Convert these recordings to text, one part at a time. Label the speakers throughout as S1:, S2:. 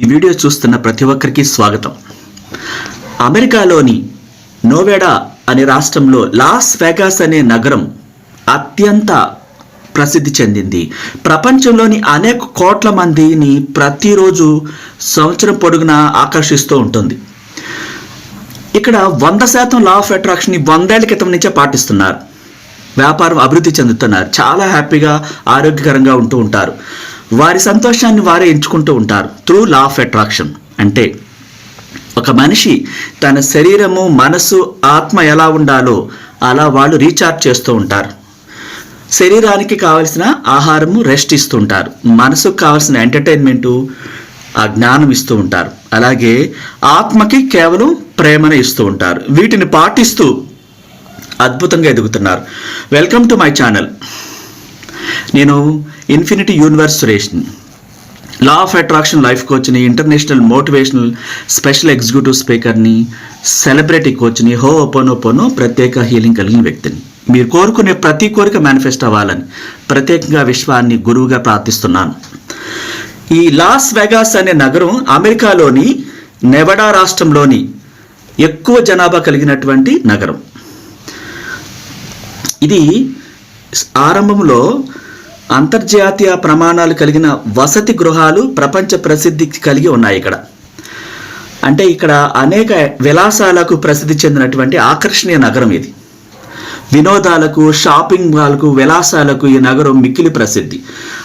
S1: ఈ వీడియో చూస్తున్న ప్రతి ఒక్కరికి స్వాగతం. అమెరికాలోని నోవెడా అనే రాష్ట్రంలో లాస్ వెగాస్ అనే నగరం అత్యంత ప్రసిద్ధి చెందింది. ప్రపంచంలోని అనేక కోట్ల మందిని ప్రతిరోజు సంవత్సరం పొడుగునా ఆకర్షిస్తూ ఉంటుంది. ఇక్కడ వంద శాతం లా ఆఫ్ అట్రాక్షన్ వందేళ్ళ క్రితం నుంచే పాటిస్తున్నారు. వ్యాపారం అభివృద్ధి చెందుతున్నారు. చాలా హ్యాపీగా ఆరోగ్యకరంగా ఉంటూ ఉంటారు. వారి సంతోషాన్ని వారే ఎంచుకుంటూ ఉంటారు. త్రూ లా ఆఫ్ అట్రాక్షన్ అంటే ఒక మనిషి తన శరీరము మనసు ఆత్మ ఎలా ఉండాలో అలా వాళ్ళు రీఛార్జ్ చేస్తూ ఉంటారు. శరీరానికి కావలసిన ఆహారము రెస్ట్ ఇస్తూ ఉంటారు. మనసుకు కావలసిన ఎంటర్టైన్మెంటు ఆ జ్ఞానం ఇస్తూ ఉంటారు. అలాగే ఆత్మకి కేవలం ప్రేమను ఇస్తూ ఉంటారు. వీటిని పాటిస్తూ అద్భుతంగా ఎదుగుతున్నారు. వెల్కమ్ టు మై ఛానల్ నేను ఇన్ఫినిటీ యూనివర్స్ సురేష్ని లా ఆఫ్ అట్రాక్షన్ లైఫ్ కోచ్ని ఇంటర్నేషనల్ మోటివేషనల్ స్పెషల్ ఎగ్జిక్యూటివ్ స్పీకర్ని సెలబ్రిటీ కోచ్ని హో ఒపోనోపోనో ప్రత్యేక హీలింగ్ కలిగిన వ్యక్తిని. మీరు కోరుకునే ప్రతి కోరిక మేనిఫెస్ట్ అవ్వాలని ప్రత్యేకంగా విశ్వాన్ని గురువుగా ప్రార్థిస్తున్నాను. ఈ లాస్ వెగాస్ అనే నగరం అమెరికాలోని నెవడా రాష్ట్రంలోని ఎక్కువ జనాభా కలిగినటువంటి నగరం. ఇది ఆరంభంలో అంతర్జాతీయ ప్రమాణాలు కలిగిన వసతి గృహాలు ప్రపంచ ప్రసిద్ధి కలిగి ఉన్నాయి ఇక్కడ. అంటే ఇక్కడ అనేక విలాసాలకు ప్రసిద్ధి చెందినటువంటి ఆకర్షణీయ నగరం ఇది. వినోదాలకు షాపింగ్ మాల్కు విలాసాలకు ఈ నగరం మిక్కిలి ప్రసిద్ధి.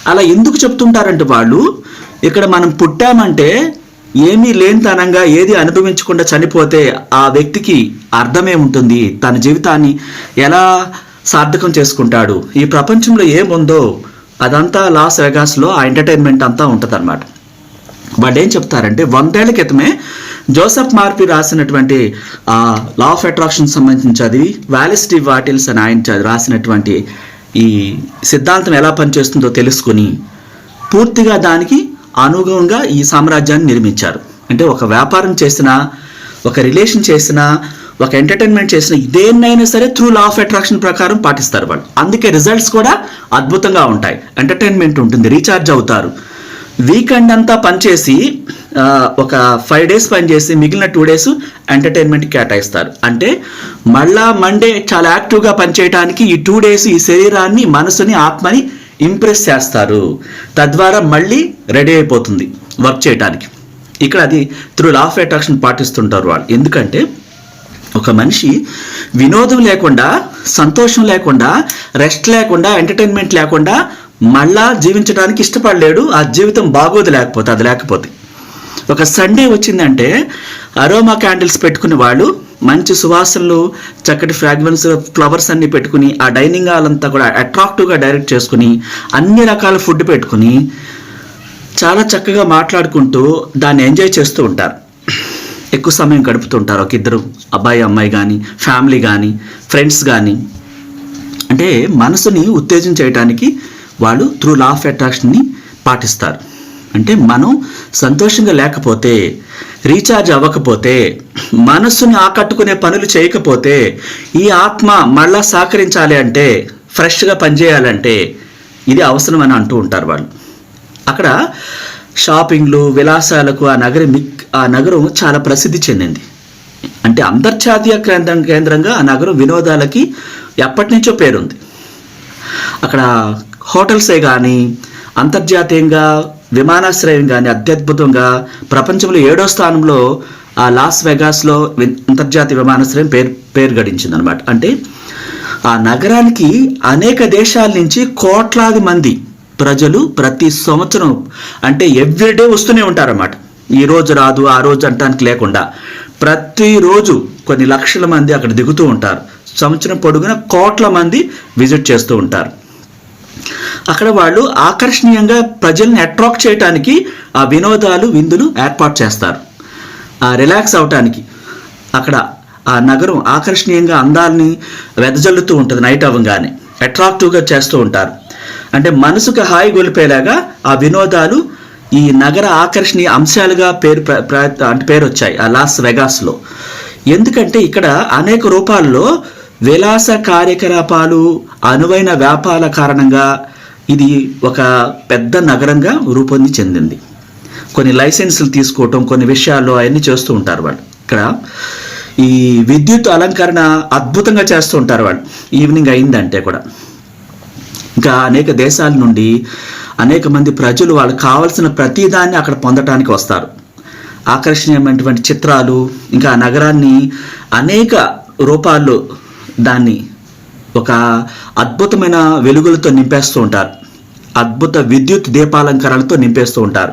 S1: అలా ఎందుకు చెప్తుంటారంటే వాళ్ళు ఇక్కడ మనం పుట్టామంటే ఏమీ లేనితనంగా ఏది అనుభవించకుండా చనిపోతే ఆ వ్యక్తికి అర్థమే ఉంటుంది తన జీవితాన్ని ఎలా సార్థకం చేసుకుంటాడు. ఈ ప్రపంచంలో ఏముందో అదంతా లాస్ వెగాస్లో ఆ ఎంటర్టైన్మెంట్ అంతా ఉంటుందన్నమాట. వాళ్ళు ఏం చెప్తారంటే వందేళ్ళ క్రితమే జోసెఫ్ మార్పి రాసినటువంటి ఆ లా ఆఫ్ అట్రాక్షన్ సంబంధించి చదివి వాలిస్టీ వాటిల్స్ అని ఆయన రాసినటువంటి ఈ సిద్ధాంతం ఎలా పనిచేస్తుందో తెలుసుకుని పూర్తిగా దానికి అనుగుణంగా ఈ సామ్రాజ్యాన్ని నిర్మించారు. అంటే ఒక వ్యాపారం చేసినా ఒక రిలేషన్ చేసినా ఒక ఎంటర్టైన్మెంట్ చేసిన దేన్నైనా సరే త్రూ లా ఆఫ్ అట్రాక్షన్ ప్రకారం పాటిస్తారు వాళ్ళు. అందుకే రిజల్ట్స్ కూడా అద్భుతంగా ఉంటాయి. ఎంటర్టైన్మెంట్ ఉంటుంది రీఛార్జ్ అవుతారు. వీకెండ్ అంతా పనిచేసి ఒక ఫైవ్ డేస్ పనిచేసి మిగిలిన టూ డేస్ ఎంటర్టైన్మెంట్ కేటాయిస్తారు. అంటే మళ్ళా మండే చాలా యాక్టివ్గా పనిచేయడానికి ఈ టూ డేస్ ఈ శరీరాన్ని మనసుని ఆత్మని ఇంప్రెస్ చేస్తారు. తద్వారా మళ్ళీ రెడీ అయిపోతుంది వర్క్ చేయడానికి ఇక్కడ అది త్రూ లా ఆఫ్ అట్రాక్షన్ పాటిస్తుంటారు వాళ్ళు. ఎందుకంటే ఒక మనిషి వినోదం లేకుండా సంతోషం లేకుండా రెస్ట్ లేకుండా ఎంటర్టైన్మెంట్ లేకుండా మళ్ళా జీవించడానికి ఇష్టపడలేడు ఆ జీవితం బాగోదు లేకపోతే అది లేకపోతే. ఒక సండే వచ్చిందంటే అరోమా క్యాండిల్స్ పెట్టుకునే వాళ్ళు మంచి సువాసనలు చక్కటి ఫ్రాగ్రెన్స్ ఫ్లవర్స్ అన్నీ పెట్టుకుని ఆ డైనింగ్ హాల్ అంతా కూడా అట్రాక్టివ్గా డైరెక్ట్ చేసుకుని అన్ని రకాల ఫుడ్ పెట్టుకుని చాలా చక్కగా మాట్లాడుకుంటూ దాన్ని ఎంజాయ్ చేస్తూ ఉంటారు. ఎక్కువ సమయం గడుపుతుంటారు. ఒక ఇద్దరు అబ్బాయి అమ్మాయి కానీ ఫ్యామిలీ కానీ ఫ్రెండ్స్ కానీ అంటే మనసుని ఉత్తేజం చేయడానికి వాళ్ళు త్రూ లా ఆఫ్ అట్రాక్షన్ని పాటిస్తారు. అంటే మనం సంతోషంగా లేకపోతే రీఛార్జ్ అవ్వకపోతే మనస్సుని ఆకట్టుకునే పనులు చేయకపోతే ఈ ఆత్మ మళ్ళా సహకరించాలి అంటే ఫ్రెష్గా పనిచేయాలంటే ఇది అవసరం అని అంటూ ఉంటారు వాళ్ళు. అక్కడ షాపింగ్లు విలాసాలకు ఆ నగరం మిక్- ఆ నగరం చాలా ప్రసిద్ధి చెందింది. అంటే అంతర్జాతీయ కేంద్రం కేంద్రంగా ఆ నగరం వినోదాలకి ఎప్పటి నుంచో పేరుంది. అక్కడ హోటల్సే కానీ అంతర్జాతీయంగా విమానాశ్రయం కానీ అత్యద్భుతంగా ప్రపంచంలో ఏడో స్థానంలో ఆ లాస్ వెగాస్లో వి- అంతర్జాతీయ విమానాశ్రయం పేరు పేరు గడించింది అనమాట అంటే ఆ నగరానికి అనేక దేశాల నుంచి కోట్లాది మంది ప్రజలు ప్రతి సంవత్సరం అంటే ఎవ్రీడే వస్తూనే ఉంటారన్నమాట. ఈ రోజు రాదు ఆ రోజు అంటానికి లేకుండా. ప్రతిరోజు కొన్ని లక్షల మంది అక్కడ దిగుతూ ఉంటారు. సంవత్సరం పొడుగున కోట్ల మంది విజిట్ చేస్తూ ఉంటారు. అక్కడ వాళ్ళు ఆకర్షణీయంగా ప్రజల్ని అట్రాక్ట్ చేయడానికి ఆ వినోదాలు విందులు ఏర్పాటు చేస్తారు. ఆ రిలాక్స్ అవటానికి. అక్కడ ఆ నగరం ఆకర్షణీయంగా అందాలని వెదజల్లుతూ ఉంటుంది నైట్ అవ్వగానే. అట్రాక్టివ్గా చేస్తూ ఉంటారు. అంటే మనసుకు హాయి గొలిపేలాగా ఆ వినోదాలు ఈ నగర ఆకర్షణీయ అంశాలుగా పేరు ప్ర- అంటే పేరు వచ్చాయి ఆ లాస్ వెగాస్లో ఎందుకంటే ఇక్కడ అనేక రూపాల్లో విలాస కార్యకలాపాలు అనువైన వ్యాపారాల కారణంగా ఇది ఒక పెద్ద నగరంగా రూపొంది చెందింది. కొన్ని లైసెన్సులు తీసుకోవటం కొన్ని విషయాల్లో అవన్నీ చేస్తూ ఉంటారు వాళ్ళు. ఇక్కడ ఈ విద్యుత్ అలంకరణ అద్భుతంగా చేస్తూ ఉంటారు వాళ్ళు. ఈవినింగ్ అయిందంటే కూడా. ఇంకా అనేక దేశాల నుండి అనేక మంది ప్రజలు వాళ్ళకి కావాల్సిన ప్రతిదాన్ని అక్కడ పొందటానికి వస్తారు. ఆకర్షణీయమైనటువంటి చిత్రాలు ఇంకా నగరాన్ని అనేక రూపాల్లో దాన్ని ఒక అద్భుతమైన వెలుగులతో నింపేస్తూ ఉంటారు. అద్భుత విద్యుత్ దీపాలంకరణలతో నింపేస్తూ ఉంటారు.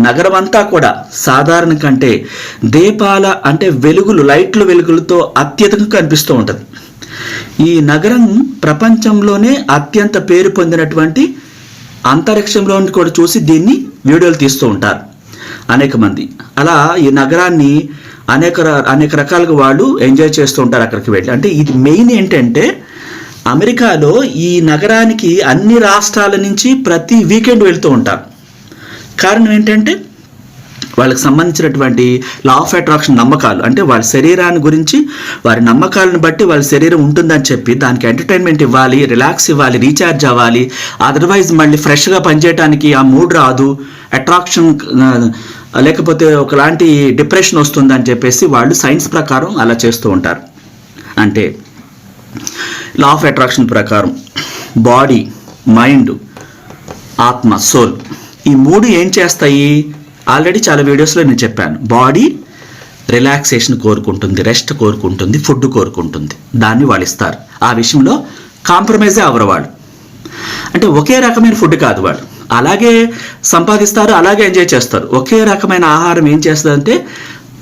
S1: నగరం అంతా కూడా సాధారణ కంటే దీపాల అంటే వెలుగులు లైట్లు వెలుగులతో అత్యధికంగా కనిపిస్తూ ఉంటుంది. ఈ నగరం ప్రపంచంలోనే అత్యంత పేరు పొందినటువంటి అంతరిక్షంలో కూడా చూసి దీన్ని వీడియోలు తీస్తూ ఉంటారు అనేక మంది. అలా ఈ నగరాన్ని అనేక అనేక రకాలుగా వాళ్ళు ఎంజాయ్ చేస్తూ ఉంటారు అక్కడికి వెళ్ళి. అంటే ఇది మెయిన్ ఏంటంటే అమెరికాలో ఈ నగరానికి అన్ని రాష్ట్రాల నుంచి ప్రతి వీకెండ్ వెళ్తూ ఉంటారు. కారణం ఏంటంటే వాళ్ళకి సంబంధించినటువంటి లా ఆఫ్ అట్రాక్షన్ నమ్మకాలు. అంటే వాళ్ళ శరీరాన్ని గురించి వారి నమ్మకాలను బట్టి వాళ్ళ శరీరం ఉంటుందని చెప్పి దానికి ఎంటర్టైన్మెంట్ ఇవ్వాలి రిలాక్స్ ఇవ్వాలి రీఛార్జ్ అవ్వాలి. అదర్వైజ్ మళ్ళీ ఫ్రెష్గా పనిచేయడానికి ఆ మూడ్ రాదు. అట్రాక్షన్ లేకపోతే ఒకలాంటి డిప్రెషన్ వస్తుందని చెప్పేసి వాళ్ళు సైన్స్ ప్రకారం అలా చేస్తూ ఉంటారు. అంటే లా ఆఫ్ అట్రాక్షన్ ప్రకారం బాడీ మైండ్ ఆత్మ సోల్ ఈ మూడు ఏం చేస్తాయి? ఆల్రెడీ చాలా వీడియోస్లో నేను చెప్పాను. బాడీ రిలాక్సేషన్ కోరుకుంటుంది రెస్ట్ కోరుకుంటుంది ఫుడ్ కోరుకుంటుంది. దాన్ని వాళ్ళు ఇస్తారు. ఆ విషయంలో కాంప్రమైజే అవరు వాళ్ళు. అంటే ఒకే రకమైన ఫుడ్ కాదు వాళ్ళు. అలాగే సంపాదిస్తారు అలాగే ఎంజాయ్ చేస్తారు. ఒకే రకమైన ఆహారం ఏం చేస్తుందంటే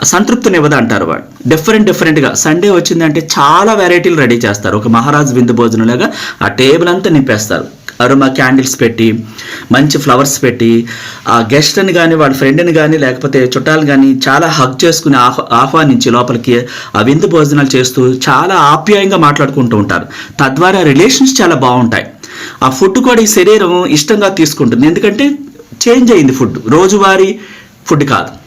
S1: సంతృప్తినివ్వదు అంటారు వాళ్ళు. డిఫరెంట్ డిఫరెంట్గా. సండే వచ్చిందంటే చాలా వెరైటీలు రెడీ చేస్తారు. ఒక మహారాజ్ విందు భోజనంలాగా ఆ టేబుల్ అంతా నింపేస్తారు. అరుమ క్యాండిల్స్ పెట్టి మంచి ఫ్లవర్స్ పెట్టి ఆ గెస్ట్ని కానీ వాళ్ళ ఫ్రెండ్ని కానీ లేకపోతే చుట్టాలు కానీ చాలా హక్ చేసుకుని ఆహ్ ఆహ్వానించి లోపలికి ఆ విందు భోజనాలు చేస్తూ చాలా ఆప్యాయంగా మాట్లాడుకుంటూ ఉంటారు. తద్వారా రిలేషన్స్ చాలా బాగుంటాయి. ఆ ఫుడ్ కూడా ఈ శరీరం ఇష్టంగా తీసుకుంటుంది. ఎందుకంటే చేంజ్ అయింది ఫుడ్. రోజువారీ ఫుడ్ కాదు.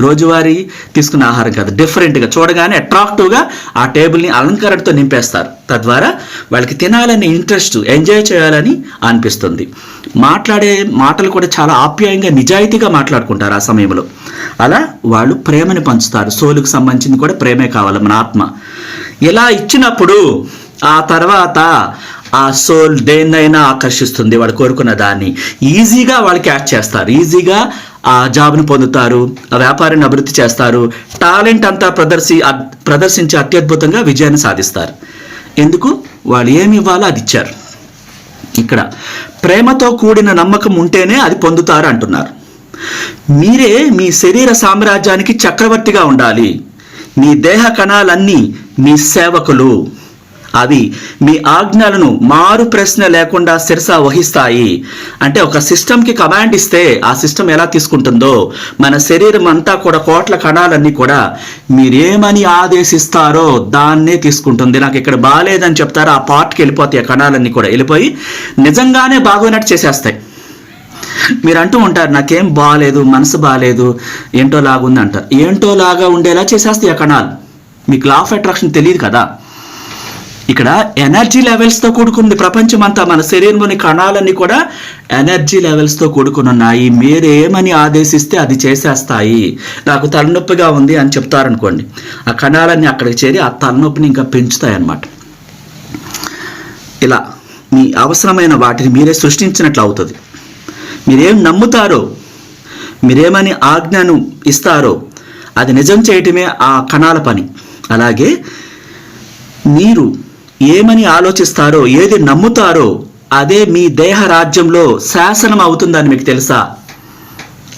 S1: రోజువారీ తీసుకున్న ఆహారం కాదు. డిఫరెంట్గా చూడగానే అట్రాక్టివ్గా ఆ టేబుల్ని అలంకరణతో నింపేస్తారు. తద్వారా వాళ్ళకి తినాలనే ఇంట్రెస్ట్ ఎంజాయ్ చేయాలని అనిపిస్తుంది. మాట్లాడే మాటలు కూడా చాలా ఆప్యాయంగా నిజాయితీగా మాట్లాడుకుంటారు ఆ సమయంలో. అలా వాళ్ళు ప్రేమని పంచుతారు. సోలుకు సంబంధించింది కూడా ప్రేమే కావాలి మన ఆత్మ. ఇలా ఇచ్చినప్పుడు ఆ తర్వాత ఆ సోల్ దేన్నైనా ఆకర్షిస్తుంది. వాడు కోరుకున్న దాన్ని. ఈజీగా వాళ్ళు క్యాచ్ చేస్తారు. ఈజీగా ఆ జాబ్ని పొందుతారు ఆ వ్యాపారాన్ని అభివృద్ధి చేస్తారు. టాలెంట్ అంతా ప్రదర్శి అద్- ప్రదర్శించి అత్యద్భుతంగా విజయాన్ని సాధిస్తారు. ఎందుకు? వాళ్ళు ఏమి ఇవ్వాలో అది ఇచ్చారు. ఇక్కడ ప్రేమతో కూడిన నమ్మకం ఉంటేనే అది పొందుతారు అంటున్నారు. మీరే మీ శరీర సామ్రాజ్యానికి చక్రవర్తిగా ఉండాలి. మీ దేహ కణాలన్నీ మీ సేవకులు. అవి మీ ఆజ్ఞలను మారు ప్రశ్న లేకుండా శిరస వహిస్తాయి. అంటే ఒక సిస్టమ్కి కమాండ్ ఇస్తే ఆ సిస్టమ్ ఎలా తీసుకుంటుందో మన శరీరం అంతా కూడా కోట్ల కణాలన్నీ కూడా మీరేమని ఆదేశిస్తారో దాన్నే తీసుకుంటుంది. నాకు ఇక్కడ బాగాలేదని చెప్తారో ఆ పార్ట్కి వెళ్ళిపోతాయి ఆ కణాలన్నీ కూడా. వెళ్ళిపోయి నిజంగానే బాగోనట్టు చేసేస్తాయి. మీరు అంటూ ఉంటారు నాకేం బాగాలేదు మనసు బాగాలేదు ఏంటో లాగుంది అంటారు ఏంటో లాగా ఉండేలా చేసేస్తాయి ఆ కణాలు. మీకు లా ఆఫ్ అట్రాక్షన్ తెలియదు కదా. ఇక్కడ ఎనర్జీ లెవెల్స్తో కూడుకుంది ప్రపంచం అంతా మన శరీరంలోని కణాలన్నీ కూడా ఎనర్జీ లెవెల్స్తో కూడుకుని ఉన్నాయి. మీరు ఏమని ఆదేశిస్తే అది చేసేస్తాయి. నాకు తలనొప్పిగా ఉంది అని చెప్తారనుకోండి. ఆ కణాలన్నీ అక్కడికి చేరి ఆ తలనొప్పిని ఇంకా పెంచుతాయి అన్నమాట ఇలా మీ అవసరమైన వాటిని మీరే సృష్టించినట్లు అవుతుంది. మీరేం నమ్ముతారో మీరేమని ఆజ్ఞను ఇస్తారో అది నిజం చేయటమే ఆ కణాల పని. అలాగే మీరు ఏమని ఆలోచిస్తారో ఏది నమ్ముతారో అదే మీ దేహ రాజ్యంలో శాసనం అవుతుందని మీకు తెలుసా?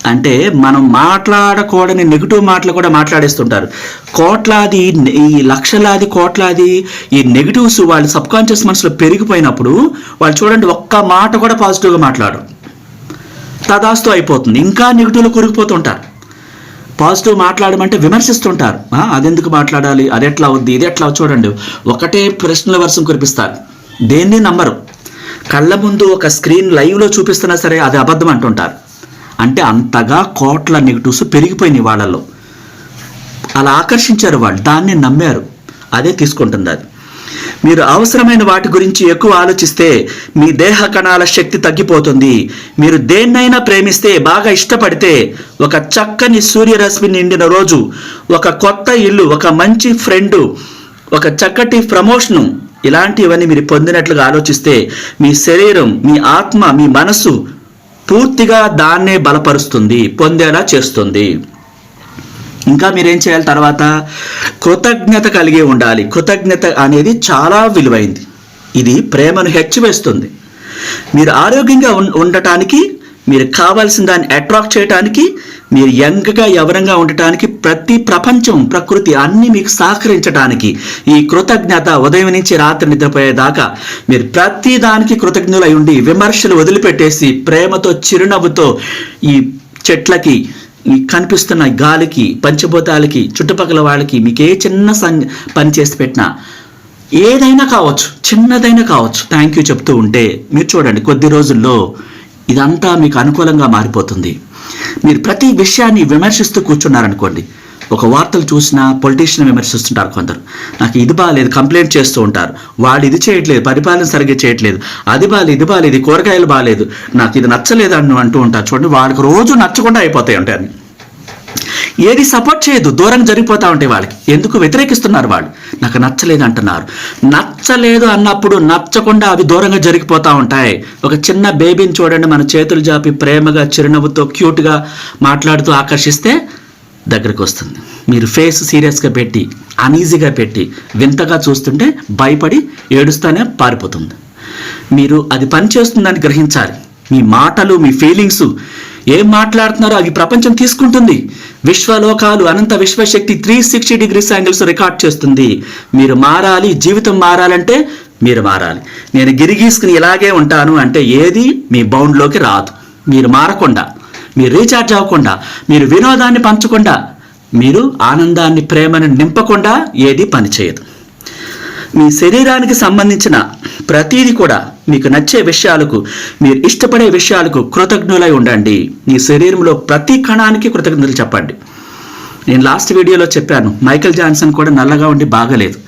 S1: అంటే మనం మాట్లాడకూడని నెగిటివ్ మాటలు కూడా మాట్లాడేస్తుంటారు. కోట్లాది ఈ లక్షలాది కోట్లాది ఈ నెగిటివ్స్ వాళ్ళ సబ్ కాన్షియస్ మనసులో పెరిగిపోయినప్పుడు వాళ్ళు చూడండి ఒక్క మాట కూడా పాజిటివ్గా మాట్లాడరు. తదాస్తు అయిపోతుంది. ఇంకా నెగిటివ్లో కొరిగిపోతుంటారు పాజిటివ్ మాట్లాడమంటే విమర్శిస్తుంటారు. అదెందుకు మాట్లాడాలి? అది ఎట్లా ఉంది ఇది ఎట్లా చూడండి. ఒకటే ప్రశ్నల వర్షం కురిపిస్తారు. దేన్ని నమ్మరు? కళ్ళ ముందు ఒక స్క్రీన్ లైవ్లో చూపిస్తున్నా సరే అది అబద్ధం అంటుంటారు. అంటే అంతగా కోట్ల నెగిటివ్స్ పెరిగిపోయినాయి వాళ్ళలో అలా ఆకర్షించారు వాళ్ళు. దాన్ని నమ్మారు. అదే తీసుకుంటుంది అది మీరు అవసరమైన వాటి గురించి ఎక్కువ ఆలోచిస్తే మీ దేహ కణాల శక్తి తగ్గిపోతుంది. మీరు దేన్నైనా ప్రేమిస్తే బాగా ఇష్టపడితే ఒక చక్కని సూర్యరశ్మి నిండిన రోజు ఒక కొత్త ఇల్లు ఒక మంచి ఫ్రెండు ఒక చక్కటి ప్రమోషను ఇలాంటివన్నీ మీరు పొందినట్లుగా ఆలోచిస్తే మీ శరీరం మీ ఆత్మ మీ మనసు పూర్తిగా దాన్నే బలపరుస్తుంది పొందేలా చేస్తుంది. ఇంకా మీరేం చేయాలి తర్వాత? కృతజ్ఞత కలిగి ఉండాలి. కృతజ్ఞత అనేది చాలా విలువైంది. ఇది ప్రేమను హెచ్చివేస్తుంది. మీరు ఆరోగ్యంగా ఉండటానికి మీరు కావాల్సిన దాన్ని అట్రాక్ట్ చేయడానికి మీరు యంగ్గా యవనంగా ఉండటానికి ప్రతి ప్రపంచం ప్రకృతి అన్నీ మీకు సహకరించడానికి ఈ కృతజ్ఞత ఉదయం నుంచి రాత్రి నిద్రపోయేదాకా మీరు ప్రతి దానికి కృతజ్ఞులై ఉండి విమర్శలు వదిలిపెట్టేసి ప్రేమతో చిరునవ్వుతో ఈ చెట్లకి ఈ కనిపిస్తున్న గాలికి పంచభూతాలకి చుట్టుపక్కల వాళ్ళకి మీకు ఏ చిన్న సం పని చేసి పెట్టినా ఏదైనా కావచ్చు చిన్నదైనా కావచ్చు థ్యాంక్ యూ చెప్తూ ఉంటే మీరు చూడండి కొద్ది రోజుల్లో ఇదంతా మీకు అనుకూలంగా మారిపోతుంది. మీరు ప్రతి విషయాన్ని విమర్శిస్తూ కూర్చున్నారనుకోండి ఒక వార్తలు చూసినా పొలిటీషియన్ విమర్శిస్తుంటారు కొందరు. నాకు ఇది బాగాలేదు కంప్లైంట్ చేస్తూ ఉంటారు. వాళ్ళు ఇది చేయట్లేదు పరిపాలన సరిగ్గా చేయట్లేదు. అది బాగాలేదు ఇది బాగాలేదు కూరగాయలు బాగాలేదు నాకు ఇది నచ్చలేదు అని అంటూ ఉంటారు. చూడండి వాళ్ళకి రోజు నచ్చకుండా అయిపోతాయి ఉంటాయి ఏది సపోర్ట్ చేయదు దూరం జరిగిపోతా ఉంటాయి వాళ్ళకి ఎందుకు వ్యతిరేకిస్తున్నారు వాళ్ళు? నాకు నచ్చలేదు అంటున్నారు. నచ్చలేదు అన్నప్పుడు నచ్చకుండా అవి దూరంగా జరిగిపోతా ఉంటాయి. ఒక చిన్న బేబీని చూడండి మన చేతులు జాపి ప్రేమగా చిరునవ్వుతో క్యూట్గా మాట్లాడుతూ ఆకర్షిస్తే దగ్గరకు వస్తుంది. మీరు ఫేస్ సీరియస్గా పెట్టి అనీజీగా పెట్టి వింతగా చూస్తుంటే భయపడి ఏడుస్తానే పారిపోతుంది. మీరు అది పనిచేస్తుందని గ్రహించాలి. మీ మాటలు మీ ఫీలింగ్స్ ఏం మాట్లాడుతున్నారో అవి ప్రపంచం తీసుకుంటుంది. విశ్వలోకాలు అనంత విశ్వశక్తి three sixty degrees angles record చేస్తుంది. మీరు మారాలి జీవితం మారాలంటే మీరు మారాలి. నేను గిరిగీసుకుని ఇలాగే ఉంటాను అంటే ఏది మీ బౌండ్లోకి రాదు. మీరు మారకుండా. మీరు రీఛార్జ్ అవ్వకుండా మీరు వినోదాన్ని పంచకుండా మీరు ఆనందాన్ని ప్రేమను నింపకుండా ఏది పనిచేయదు మీ శరీరానికి సంబంధించిన ప్రతీది కూడా మీకు నచ్చే విషయాలకు మీరు ఇష్టపడే విషయాలకు కృతజ్ఞులై ఉండండి. మీ శరీరంలో ప్రతి కణానికి కృతజ్ఞతలు చెప్పండి. నేను లాస్ట్ వీడియోలో చెప్పాను మైకేల్ జాన్సన్ కూడా నల్లగా ఉండి బాగలేదు.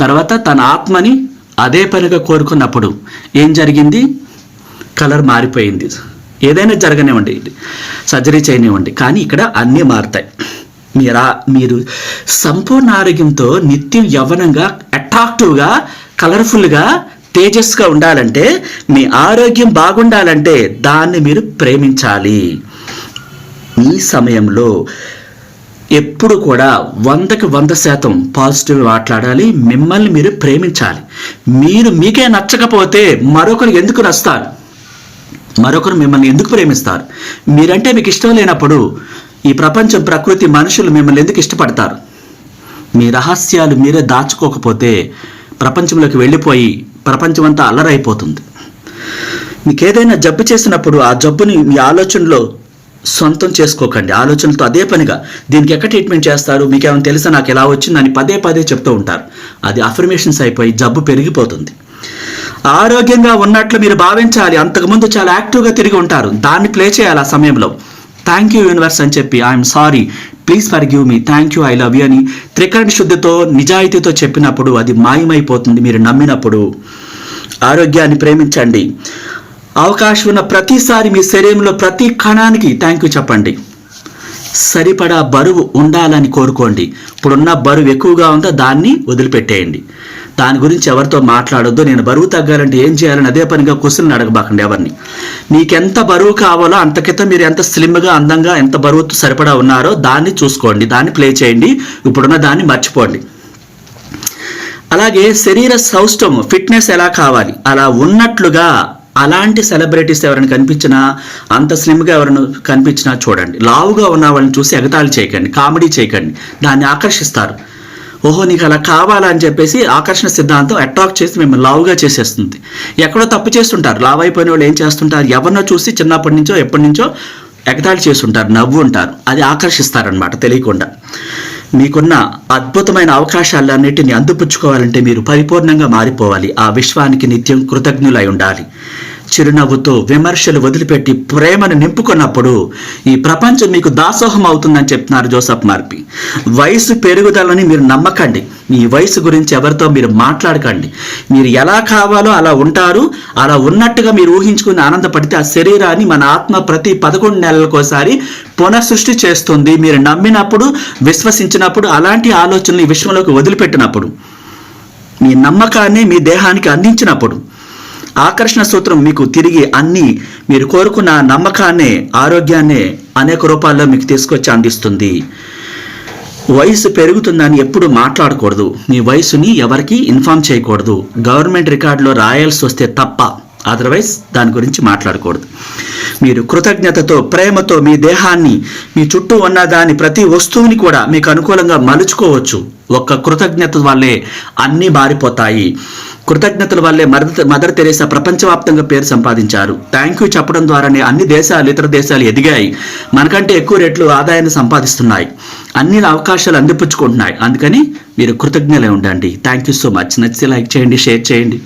S1: తర్వాత తన ఆత్మని అదే పనిగా కోరుకున్నప్పుడు ఏం జరిగింది? కలర్ మారిపోయింది. ఏదైనా జరగనివ్వండి. సర్జరీ చేయనివ్వండి. కానీ ఇక్కడ అన్నీ మారుతాయి. మీరా మీరు సంపూర్ణ ఆరోగ్యంతో నిత్యం యవ్వనంగా అట్రాక్టివ్గా కలర్ఫుల్గా తేజస్గా ఉండాలంటే మీ ఆరోగ్యం బాగుండాలంటే దాన్ని మీరు ప్రేమించాలి. ఈ సమయంలో ఎప్పుడు కూడా వందకి వంద శాతం పాజిటివ్ మాట్లాడాలి మిమ్మల్ని మీరు ప్రేమించాలి. మీరు మీకే నచ్చకపోతే మరొకరు ఎందుకు నచ్చుతారు మరొకరు మిమ్మల్ని ఎందుకు ప్రేమిస్తారు? మీరంటే మీకు ఇష్టం లేనప్పుడు ఈ ప్రపంచం ప్రకృతి మనుషులు మిమ్మల్ని ఎందుకు ఇష్టపడతారు? మీ రహస్యాలు మీరే దాచుకోకపోతే ప్రపంచంలోకి వెళ్ళిపోయి ప్రపంచం అంతా అల్లరైపోతుంది. మీకు ఏదైనా జబ్బు చేసినప్పుడు ఆ జబ్బుని మీ ఆలోచనలో సొంతం చేసుకోకండి. ఆలోచనలతో అదే పనిగా దీనికి ఎక్కడ ట్రీట్మెంట్ చేస్తారు? మీకు ఏమైనా తెలుసా నాకు ఎలా వచ్చిందని పదే పదే చెప్తూ ఉంటారు. అది అఫర్మేషన్స్ అయిపోయి జబ్బు పెరిగిపోతుంది. ఆరోగ్యంగా ఉన్నట్లు మీరు భావించాలి. అంతకుముందు చాలా యాక్టివ్గా తిరిగి ఉంటారు. దాన్ని ప్లే చేయాలి ఆ సమయంలో. థ్యాంక్ యూ యూనివర్స్ అని చెప్పి I'm sorry please forgive me thank you I love you అని త్రికరణ శుద్ధితో నిజాయితీతో చెప్పినప్పుడు అది మాయమైపోతుంది మీరు నమ్మినప్పుడు. ఆరోగ్యాన్ని ప్రేమించండి. అవకాశం ఉన్న ప్రతిసారి మీ శరీరంలో ప్రతి కణానికి థ్యాంక్ యూ చెప్పండి. సరిపడా బరువు ఉండాలని కోరుకోండి. ఇప్పుడున్న బరువు ఎక్కువగా ఉందో దాన్ని వదిలిపెట్టేయండి. దాని గురించి ఎవరితో మాట్లాడొద్దు నేను బరువు తగ్గాలంటే ఏం చేయాలని అదే పనిగా క్వశ్చన్లు అడగబాకండి ఎవరిని. మీకెంత బరువు కావాలో అంత క్రితం మీరు ఎంత స్లిమ్గా అందంగా ఎంత బరువుతో సరిపడా ఉన్నారో దాన్ని చూసుకోండి దాన్ని ప్లే చేయండి ఇప్పుడున్న దాన్ని మర్చిపోండి. అలాగే శరీర సౌష్టం ఫిట్నెస్ ఎలా కావాలి? అలా ఉన్నట్లుగా అలాంటి సెలబ్రిటీస్ ఎవరైనా కనిపించినా అంత స్లిమ్గా ఎవరైనా కనిపించినా చూడండి. లావుగా ఉన్న వాళ్ళని చూసి ఎగతాళి చేయకండి కామెడీ చేయకండి. దాన్ని ఆకర్షిస్తారు. ఓహో నీకు అలా కావాలని చెప్పేసి ఆకర్షణ సిద్ధాంతం అట్రాక్ట్ చేసి మిమ్మల్ని లావుగా చేసేస్తుంది. ఎక్కడో తప్పు చేస్తుంటారు. లావు అయిపోయిన వాళ్ళు ఏం చేస్తుంటారు? ఎవరినో చూసి చిన్నప్పటి నుంచో ఎప్పటి నుంచో ఎగతాళి చేస్తుంటారు నవ్వు ఉంటారు. అది ఆకర్షిస్తారనమాట తెలియకుండా. మీకున్న అద్భుతమైన అవకాశాలన్నిటిని అందిపుచ్చుకోవాలంటే మీరు పరిపూర్ణంగా మారిపోవాలి. ఆ విశ్వానికి నిత్యం కృతజ్ఞులై ఉండాలి. చిరునవ్వుతో విమర్శలు వదిలిపెట్టి ప్రేమను నింపుకున్నప్పుడు ఈ ప్రపంచం మీకు దాసోహం అవుతుందని చెప్తున్నారు జోసఫ్ మార్పి. వయసు పెరుగుదలని మీరు నమ్మకండి. మీ వయసు గురించి ఎవరితో మీరు మాట్లాడకండి. మీరు ఎలా కావాలో అలా ఉంటారు. అలా ఉన్నట్టుగా మీరు ఊహించుకుని ఆనందపడితే ఆ శరీరాన్ని మన ఆత్మ ప్రతి పదకొండు నెలలకోసారి పునఃసృష్టి చేస్తుంది. మీరు నమ్మినప్పుడు విశ్వసించినప్పుడు అలాంటి ఆలోచనలు ఈ విశ్వంలోకి వదిలిపెట్టినప్పుడు మీ నమ్మకాన్ని మీ దేహానికి అందించినప్పుడు ఆకర్షణ సూత్రం మీకు తిరిగి అన్ని మీరు కోరుకున్న నమ్మకాన్నే ఆరోగ్యాన్నే అనేక రూపాల్లో మీకు తీసుకొచ్చి అందిస్తుంది. వయసు పెరుగుతుందని ఎప్పుడు మాట్లాడకూడదు. మీ వయసుని ఎవరికి ఇన్ఫామ్ చేయకూడదు. గవర్నమెంట్ రికార్డులో రాయాల్సి వస్తే తప్ప అదర్వైజ్ దాని గురించి మాట్లాడకూడదు. మీరు కృతజ్ఞతతో ప్రేమతో మీ దేహాన్ని మీ చుట్టూ ఉన్న దాని ప్రతి వస్తువుని కూడా మీకు అనుకూలంగా మలుచుకోవచ్చు. ఒక్క కృతజ్ఞత వల్లే అన్నీ మారిపోతాయి. కృతజ్ఞతల వల్లే మదర్ మదర్ తెరేసా ప్రపంచవ్యాప్తంగా పేరు సంపాదించారు. థ్యాంక్ యూ చెప్పడం ద్వారానే అన్ని దేశాలు ఇతర దేశాలు ఎదిగాయి. మనకంటే ఎక్కువ రేట్లు ఆదాయాన్ని సంపాదిస్తున్నాయి. అన్ని అవకాశాలు అందిపుచ్చుకుంటున్నాయి. అందుకని మీరు కృతజ్ఞలే ఉండండి. Thank you so much. నచ్చితే లైక్ చేయండి షేర్ చేయండి.